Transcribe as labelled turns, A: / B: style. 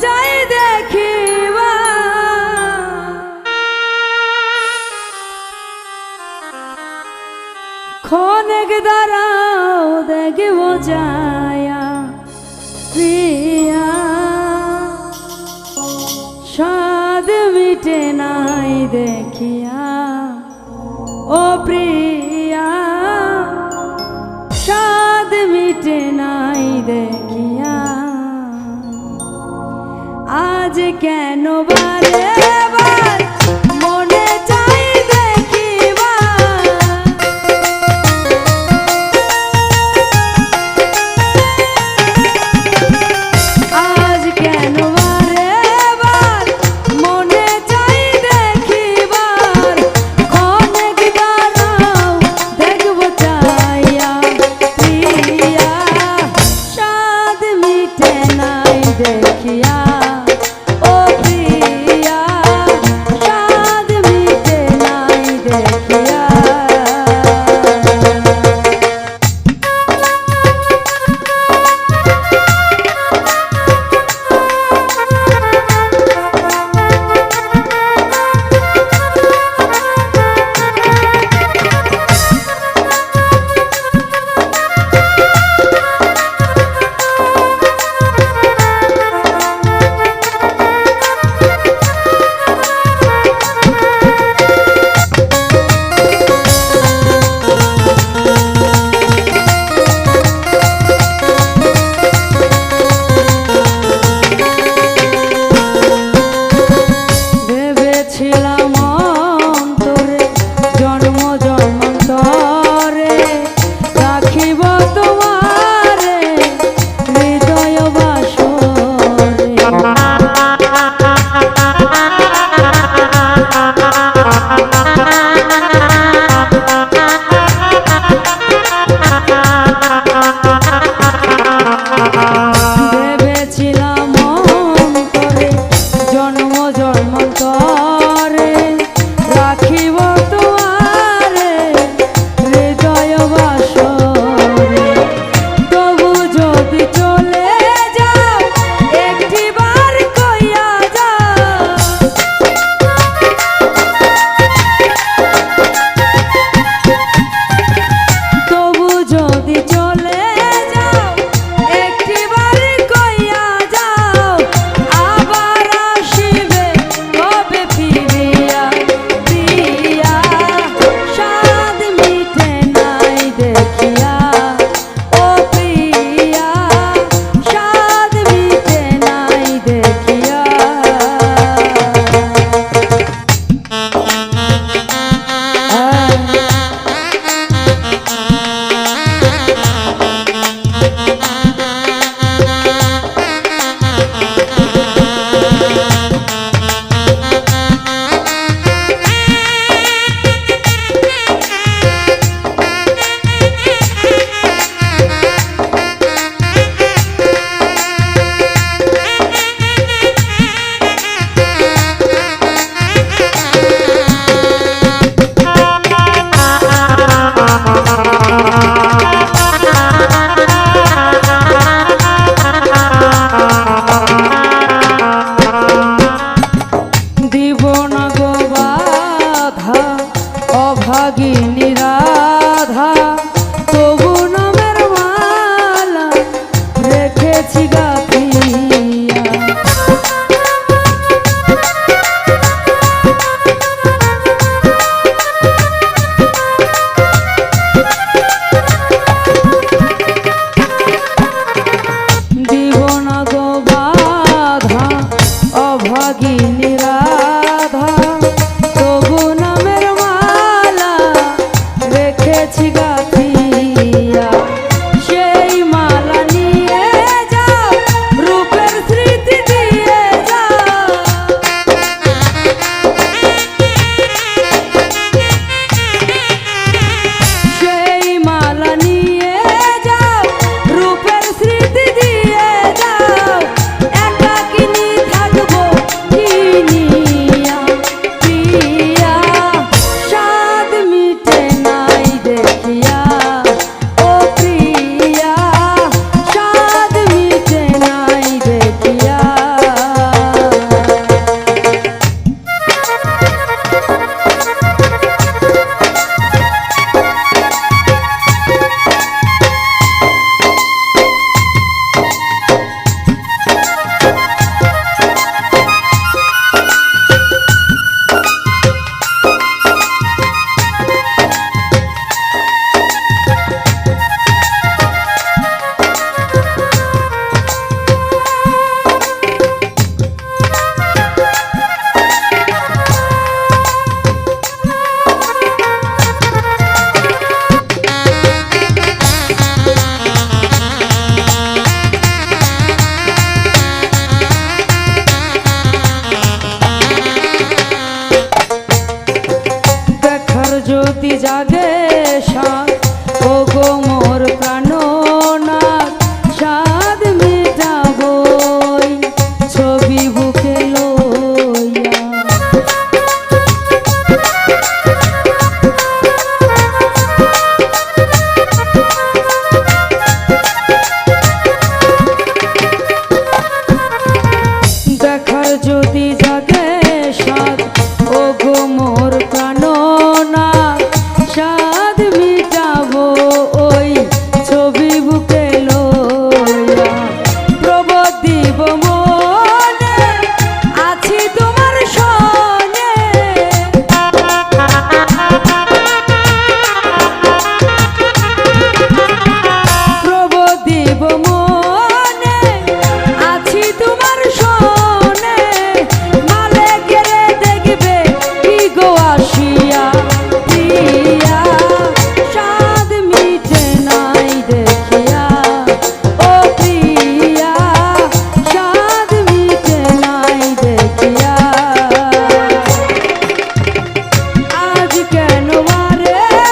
A: চাই দেখিবা। খনেক দাঁড়াও দেখব যায়া প্রিয়া। স্বাদ মিটে নাই দেখিয়া। ও প্রিয়া। কেন বারে 嘿。